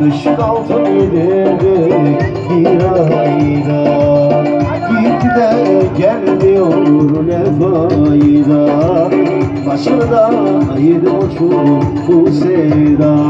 Kış kaldı giderdik bir ayda. Git de gel diyor ne fayda Başında aydı uçup bu sevda.